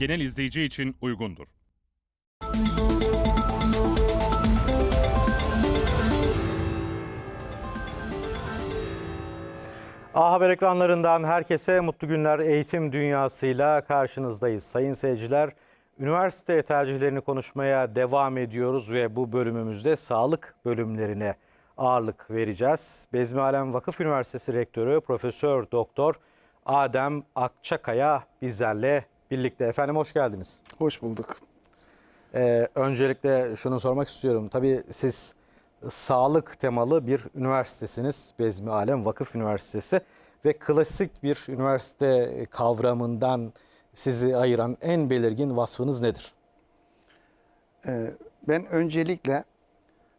genel izleyici için uygundur. A Haber ekranlarından herkese mutlu günler eğitim dünyasıyla karşınızdayız. Sayın seyirciler, üniversite tercihlerini konuşmaya devam ediyoruz ve bu bölümümüzde sağlık bölümlerine ağırlık vereceğiz. Bezmi Alem Vakıf Üniversitesi Rektörü Profesör Doktor Adem Akçakaya bizlerle birlikte. Efendim hoş geldiniz. Hoş bulduk. Ee, öncelikle şunu sormak istiyorum. Tabii siz sağlık temalı bir üniversitesiniz. Bezmi Alem Vakıf Üniversitesi ve klasik bir üniversite kavramından sizi ayıran en belirgin vasfınız nedir? Ee, ben öncelikle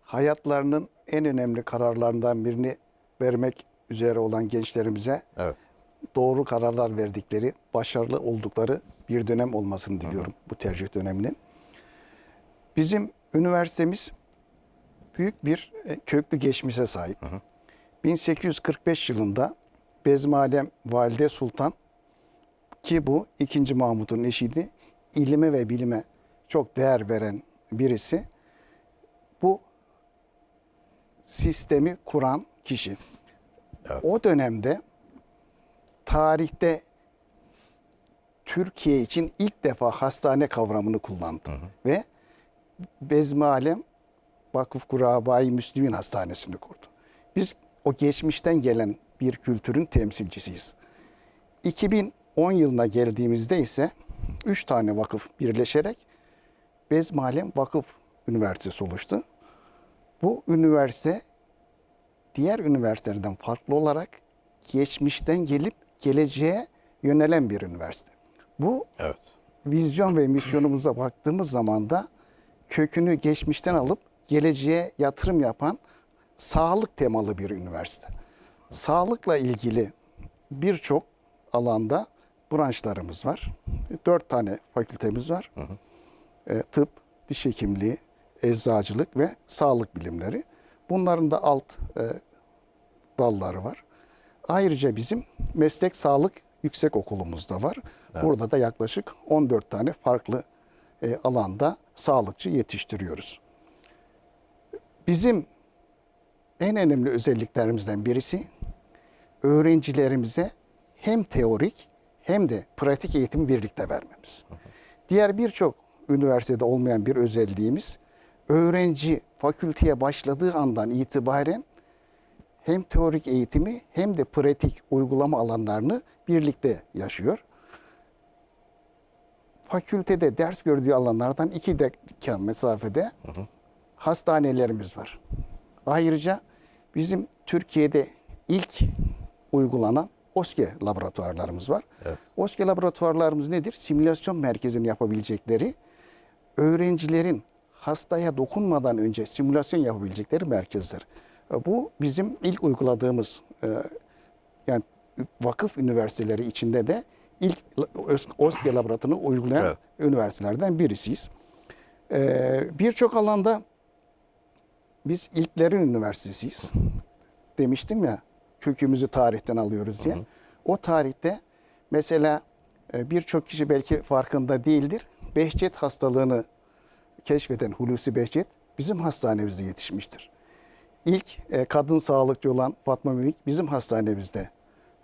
hayatlarının en önemli kararlarından birini vermek üzere olan gençlerimize Evet. doğru kararlar verdikleri, başarılı oldukları bir dönem olmasını diliyorum bu tercih döneminin. Bizim üniversitemiz büyük bir e, köklü geçmişe sahip. 1845 yılında Bezmalem Valide Sultan ki bu 2. Mahmut'un eşiydi. İlime ve bilime çok değer veren birisi. Bu sistemi kuran kişi. Evet. O dönemde tarihte Türkiye için ilk defa hastane kavramını kullandı. Ve Bezmi Alem Vakıf Kurabai Müslümin Hastanesi'ni kurdu. Biz o geçmişten gelen bir kültürün temsilcisiyiz. 2010 yılına geldiğimizde ise 3 tane vakıf birleşerek Bezmi Alem Vakıf Üniversitesi oluştu. Bu üniversite diğer üniversitelerden farklı olarak geçmişten gelip geleceğe yönelen bir üniversite. Bu Evet. vizyon ve misyonumuza baktığımız zaman da kökünü geçmişten alıp geleceğe yatırım yapan sağlık temalı bir üniversite. Sağlıkla ilgili birçok alanda branşlarımız var. Dört tane fakültemiz var. E, tıp, diş hekimliği, eczacılık ve sağlık bilimleri. Bunların da alt e, dalları var. Ayrıca bizim meslek sağlık yüksek okulumuz da var. Burada da yaklaşık 14 tane farklı e, alanda sağlıkçı yetiştiriyoruz. Bizim en önemli özelliklerimizden birisi öğrencilerimize hem teorik hem de pratik eğitimi birlikte vermemiz. Diğer birçok üniversitede olmayan bir özelliğimiz öğrenci fakülteye başladığı andan itibaren hem teorik eğitimi hem de pratik uygulama alanlarını birlikte yaşıyor. Fakültede ders gördüğü alanlardan iki dakika mesafede hastanelerimiz var. Ayrıca bizim Türkiye'de ilk uygulanan OSKE laboratuvarlarımız var. OSKE laboratuvarlarımız nedir? Simülasyon merkezini yapabilecekleri, öğrencilerin hastaya dokunmadan önce simülasyon yapabilecekleri merkezler. E, Bu bizim ilk uyguladığımız e, yani vakıf üniversiteleri içinde de ilk OSKE laboratuvarını uygulayan Evet. üniversitelerden birisiyiz. E, Birçok alanda biz ilklerin üniversitesiyiz. Demiştim ya kökümüzü tarihten alıyoruz diye. O tarihte mesela e, birçok kişi belki farkında değildir. Behçet hastalığını keşfeden Hulusi Behçet bizim hastanemizde yetişmiştir. İlk e, kadın sağlıkçı olan Fatma Mümik bizim hastanemizde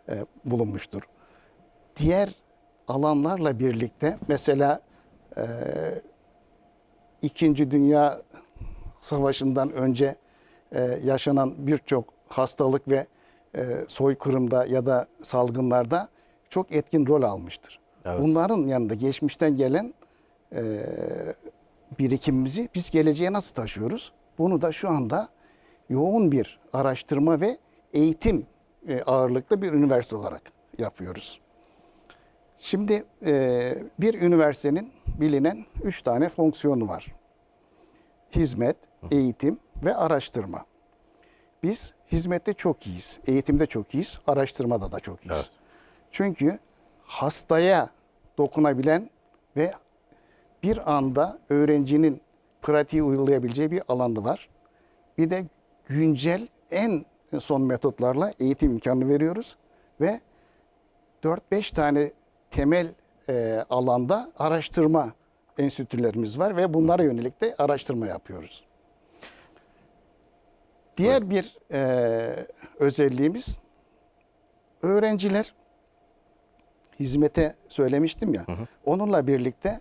e, bulunmuştur. Diğer alanlarla birlikte mesela e, İkinci Dünya Savaşı'ndan önce e, yaşanan birçok hastalık ve e, soykırımda ya da salgınlarda çok etkin rol almıştır. Evet. Bunların yanında geçmişten gelen e, birikimimizi biz geleceğe nasıl taşıyoruz? Bunu da şu anda yoğun bir araştırma ve eğitim e, ağırlıklı bir üniversite olarak yapıyoruz. Şimdi e, bir üniversitenin bilinen üç tane fonksiyonu var. Hizmet, eğitim ve araştırma. Biz hizmette çok iyiyiz, eğitimde çok iyiyiz, araştırmada da çok iyiyiz. Evet. Çünkü hastaya dokunabilen ve bir anda öğrencinin pratiği uygulayabileceği bir alanı var. Bir de güncel en son metotlarla eğitim imkanı veriyoruz ve 4-5 tane temel e, alanda araştırma enstitülerimiz var ve bunlara yönelik de araştırma yapıyoruz. Diğer bir e, özelliğimiz öğrenciler hizmete söylemiştim ya. Onunla birlikte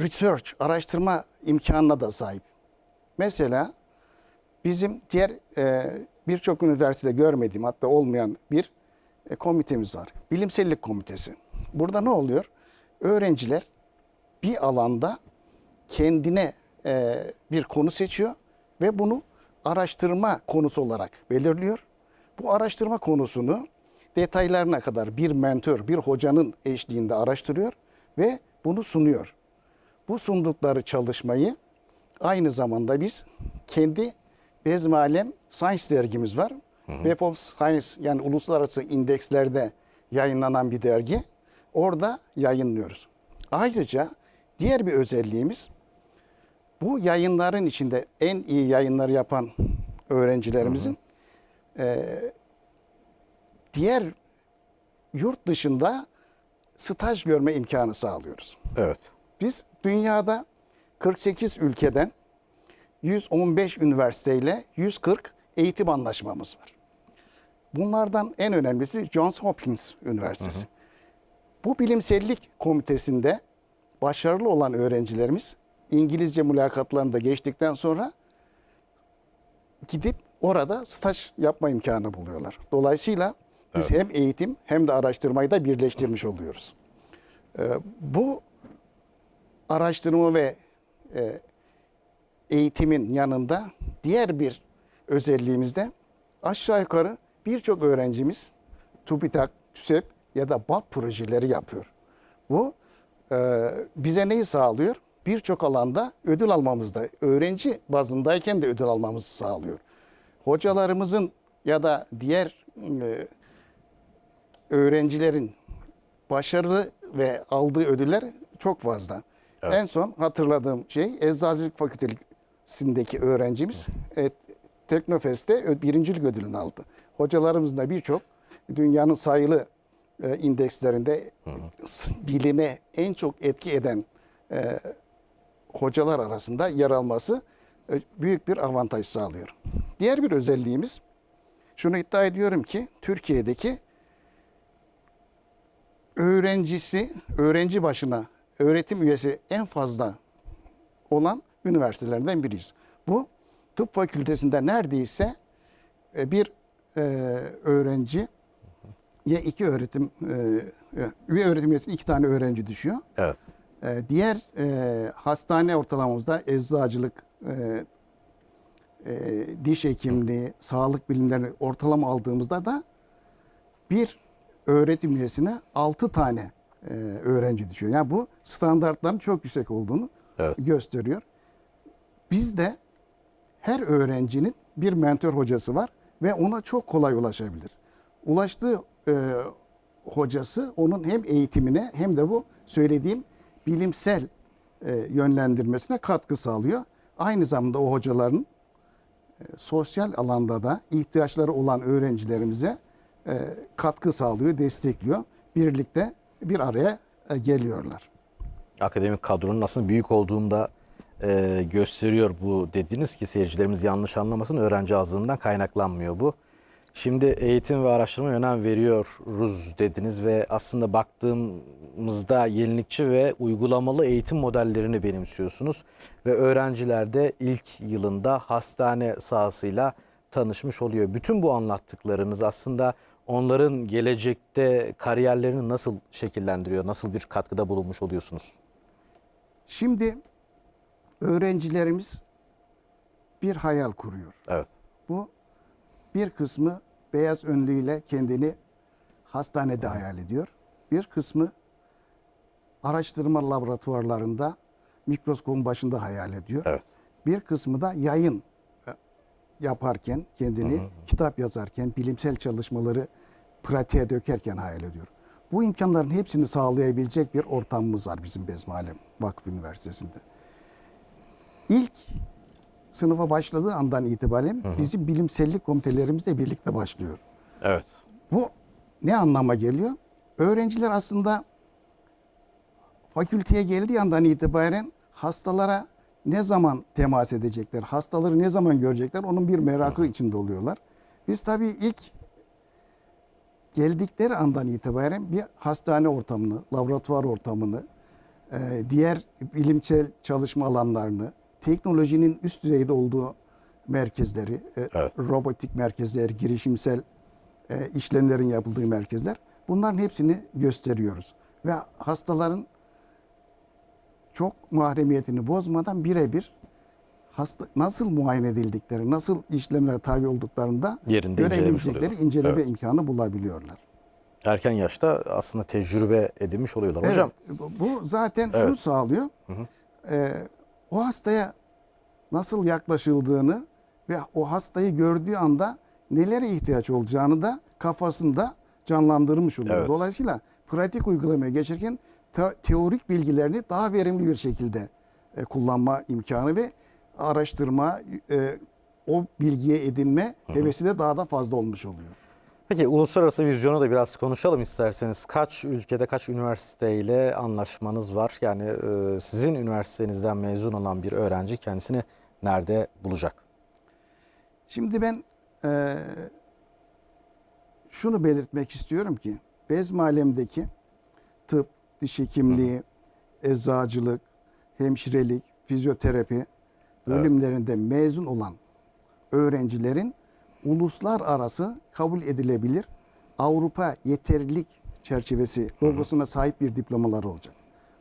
research, araştırma imkanına da sahip. Mesela bizim diğer e, birçok üniversitede görmediğim hatta olmayan bir komitemiz var. Bilimsellik komitesi. Burada ne oluyor? Öğrenciler bir alanda kendine e, bir konu seçiyor ve bunu araştırma konusu olarak belirliyor. Bu araştırma konusunu detaylarına kadar bir mentor, bir hocanın eşliğinde araştırıyor ve bunu sunuyor. Bu sundukları çalışmayı aynı zamanda biz kendi Bezmi Alem Science dergimiz var. Web of Science yani uluslararası indekslerde yayınlanan bir dergi. Orada yayınlıyoruz. Ayrıca diğer bir özelliğimiz bu yayınların içinde en iyi yayınları yapan öğrencilerimizin eee, diğer yurt dışında staj görme imkanı sağlıyoruz. Evet. Biz dünyada 48 ülkeden 115 üniversiteyle 140 eğitim anlaşmamız var. Bunlardan en önemlisi Johns Hopkins Üniversitesi. Bu bilimsellik komitesinde başarılı olan öğrencilerimiz İngilizce mülakatlarını da geçtikten sonra gidip orada staj yapma imkanı buluyorlar. Dolayısıyla biz hem eğitim hem de araştırmayı da birleştirmiş oluyoruz. Ee, bu araştırma ve e, eğitimin yanında diğer bir özelliğimiz de aşağı yukarı birçok öğrencimiz TÜBİTAK, TÜSEP ya da BAP projeleri yapıyor. Bu e, bize neyi sağlıyor? Birçok alanda ödül almamızda, öğrenci bazındayken de ödül almamızı sağlıyor. Hocalarımızın ya da diğer e, öğrencilerin başarılı ve aldığı ödüller çok fazla. En son hatırladığım şey Eczacılık Fakültesi'ndeki öğrencimiz e, Teknofest'te birincilik ödülünü aldı. Hocalarımızın da birçok dünyanın sayılı e, indekslerinde s- bilime en çok etki eden e, hocalar arasında yer alması e, büyük bir avantaj sağlıyor. Diğer bir özelliğimiz şunu iddia ediyorum ki Türkiye'deki öğrencisi, öğrenci başına öğretim üyesi en fazla olan üniversitelerden biriyiz. Bu tıp fakültesinde neredeyse e, bir e, öğrenci ya iki öğretim e, bir öğretim üyesi iki tane öğrenci düşüyor. Evet. E, diğer e, hastane ortalamamızda eczacılık, e, e, diş hekimliği, sağlık bilimleri ortalama aldığımızda da bir öğretim üyesine 6 tane e, öğrenci düşüyor. Yani bu standartların çok yüksek olduğunu Evet. gösteriyor. Bizde her öğrencinin bir mentor hocası var ve ona çok kolay ulaşabilir. Ulaştığı e, hocası onun hem eğitimine hem de bu söylediğim bilimsel e, yönlendirmesine katkı sağlıyor. Aynı zamanda o hocaların e, sosyal alanda da ihtiyaçları olan öğrencilerimize e, katkı sağlıyor, destekliyor. Birlikte bir araya e, geliyorlar. akademik kadronun aslında büyük olduğunu da e, gösteriyor bu dediğiniz ki seyircilerimiz yanlış anlamasın öğrenci azlığından kaynaklanmıyor bu. Şimdi eğitim ve araştırmaya önem veriyoruz dediniz ve aslında baktığımızda yenilikçi ve uygulamalı eğitim modellerini benimsiyorsunuz ve öğrenciler de ilk yılında hastane sahasıyla tanışmış oluyor. Bütün bu anlattıklarınız aslında onların gelecekte kariyerlerini nasıl şekillendiriyor, nasıl bir katkıda bulunmuş oluyorsunuz? Şimdi öğrencilerimiz bir hayal kuruyor. Evet. Bu bir kısmı beyaz önlüğüyle kendini hastanede hayal ediyor. Bir kısmı araştırma laboratuvarlarında mikroskopun başında hayal ediyor. Evet. Bir kısmı da yayın e, yaparken kendini kitap yazarken bilimsel çalışmaları pratiğe dökerken hayal ediyor. Bu imkanların hepsini sağlayabilecek bir ortamımız var bizim Bezmi Alem Vakfı Üniversitesi'nde. İlk sınıfa başladığı andan itibaren bizim bilimsellik komitelerimizle birlikte başlıyor. Evet. Bu ne anlama geliyor? Öğrenciler aslında fakülteye geldiği andan itibaren hastalara ne zaman temas edecekler, hastaları ne zaman görecekler onun bir merakı içinde oluyorlar. Biz tabii ilk geldikleri andan itibaren bir hastane ortamını, laboratuvar ortamını, diğer bilimsel çalışma alanlarını, teknolojinin üst düzeyde olduğu merkezleri, e, Evet. robotik merkezler, girişimsel e, işlemlerin yapıldığı merkezler, bunların hepsini gösteriyoruz. Ve hastaların çok mahremiyetini bozmadan birebir hasta nasıl muayene edildikleri, nasıl işlemlere tabi olduklarında Yerinde görebilecekleri inceleme Evet. imkanı bulabiliyorlar. Erken yaşta aslında tecrübe edinmiş oluyorlar. Hocam Evet, bu zaten şunu Evet. sağlıyor. Ee, o hastaya nasıl yaklaşıldığını ve o hastayı gördüğü anda nelere ihtiyaç olacağını da kafasında canlandırmış oluyor. Evet. Dolayısıyla pratik uygulamaya geçerken te- teorik bilgilerini daha verimli bir şekilde e, kullanma imkanı ve araştırma, e, o bilgiye edinme hevesi de daha da fazla olmuş oluyor. Peki uluslararası vizyonu da biraz konuşalım isterseniz. Kaç ülkede kaç üniversiteyle anlaşmanız var? Yani e, sizin üniversitenizden mezun olan bir öğrenci kendisini nerede bulacak? Şimdi ben eee, şunu belirtmek istiyorum ki Bezmi alemdeki tıp, diş hekimliği, eczacılık, hemşirelik, fizyoterapi bölümlerinde mezun olan öğrencilerin uluslararası kabul edilebilir Avrupa yeterlilik çerçevesi logosuna sahip bir diplomaları olacak.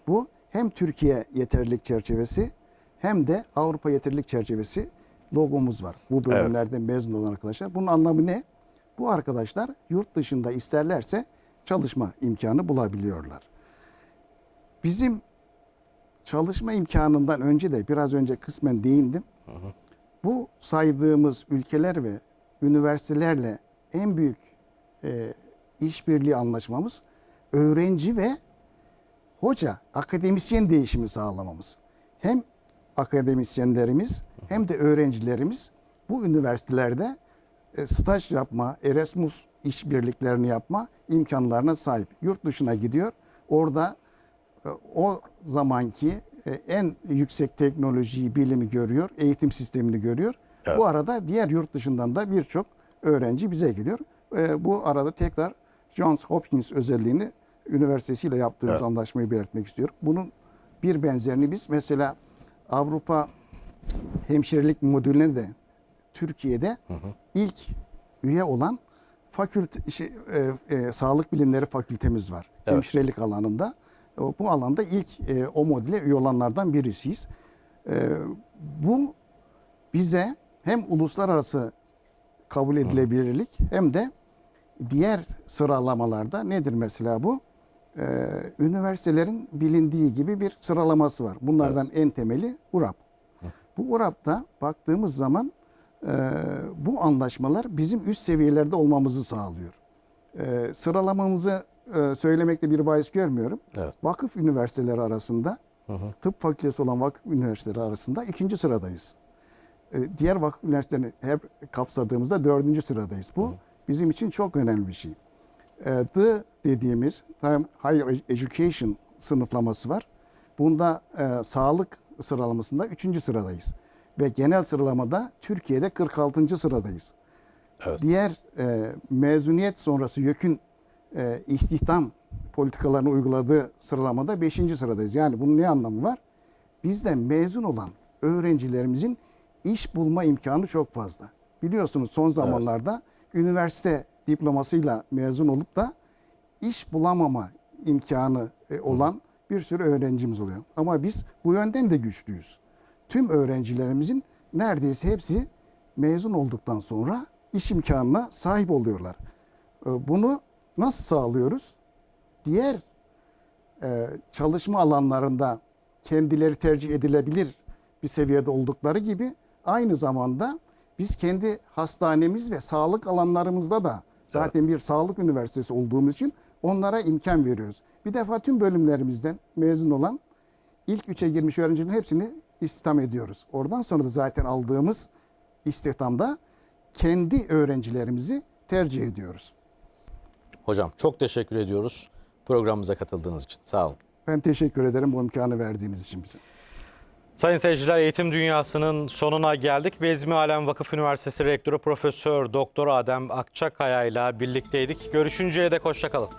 Bu hem Türkiye yeterlilik çerçevesi hem de Avrupa yeterlilik çerçevesi logomuz var. Bu bölümlerden mezun olan arkadaşlar. Bunun anlamı ne? Bu arkadaşlar yurt dışında isterlerse çalışma imkanı bulabiliyorlar. Bizim çalışma imkanından önce de biraz önce kısmen değindim. Bu saydığımız ülkeler ve üniversitelerle en büyük e, işbirliği anlaşmamız öğrenci ve hoca, akademisyen değişimi sağlamamız. Hem akademisyenlerimiz hem de öğrencilerimiz bu üniversitelerde e, staj yapma, Erasmus işbirliklerini yapma imkanlarına sahip. Yurt dışına gidiyor. Orada e, o zamanki e, en yüksek teknolojiyi, bilimi görüyor, eğitim sistemini görüyor. Evet. Bu arada diğer yurt dışından da birçok öğrenci bize geliyor. E, Bu arada tekrar Johns Hopkins özelliğini üniversitesiyle yaptığımız Evet. anlaşmayı belirtmek istiyorum. Bunun bir benzerini biz mesela Avrupa hemşirelik modülüne de Türkiye'de ilk üye olan fakülte şey, e, e, sağlık bilimleri fakültemiz var. Evet. Hemşirelik alanında. Bu alanda ilk e, o modüle üye olanlardan birisiyiz. E, bu bize hem uluslararası kabul edilebilirlik hem de diğer sıralamalarda nedir mesela bu? Ee, üniversitelerin bilindiği gibi bir sıralaması var. Bunlardan en temeli URAP. Bu URAP'ta baktığımız zaman e, bu anlaşmalar bizim üst seviyelerde olmamızı sağlıyor. E, sıralamamızı e, söylemekte bir bahis görmüyorum. Evet. Vakıf üniversiteleri arasında, tıp fakültesi olan vakıf üniversiteleri arasında ikinci sıradayız. E, diğer vakıf üniversitelerini hep kapsadığımızda dördüncü sıradayız. Bu bizim için çok önemli bir şey. E, The dediğimiz Higher Education sınıflaması var. Bunda e, sağlık sıralamasında üçüncü sıradayız. Ve genel sıralamada Türkiye'de 46. sıradayız. Evet. Diğer e, mezuniyet sonrası YÖK'ün e, istihdam politikalarını uyguladığı sıralamada 5. sıradayız. Yani bunun ne anlamı var? Bizden mezun olan öğrencilerimizin iş bulma imkanı çok fazla. Biliyorsunuz son zamanlarda üniversite diplomasıyla mezun olup da iş bulamama imkanı e, olan bir sürü öğrencimiz oluyor. Ama biz bu yönden de güçlüyüz. Tüm öğrencilerimizin neredeyse hepsi mezun olduktan sonra iş imkanına sahip oluyorlar. E, Bunu nasıl sağlıyoruz? Diğer e, çalışma alanlarında kendileri tercih edilebilir bir seviyede oldukları gibi aynı zamanda biz kendi hastanemiz ve sağlık alanlarımızda da zaten bir sağlık üniversitesi olduğumuz için onlara imkan veriyoruz. Bir defa tüm bölümlerimizden mezun olan ilk üçe girmiş öğrencilerin hepsini istihdam ediyoruz. Oradan sonra da zaten aldığımız istihdamda kendi öğrencilerimizi tercih ediyoruz. Hocam çok teşekkür ediyoruz programımıza katıldığınız için. Sağ olun. Ben teşekkür ederim bu imkanı verdiğiniz için bize. Sayın seyirciler eğitim dünyasının sonuna geldik. Bezmi Alem Vakıf Üniversitesi Rektörü Profesör Doktor Adem Akçakaya ile birlikteydik. Görüşünceye dek hoşçakalın.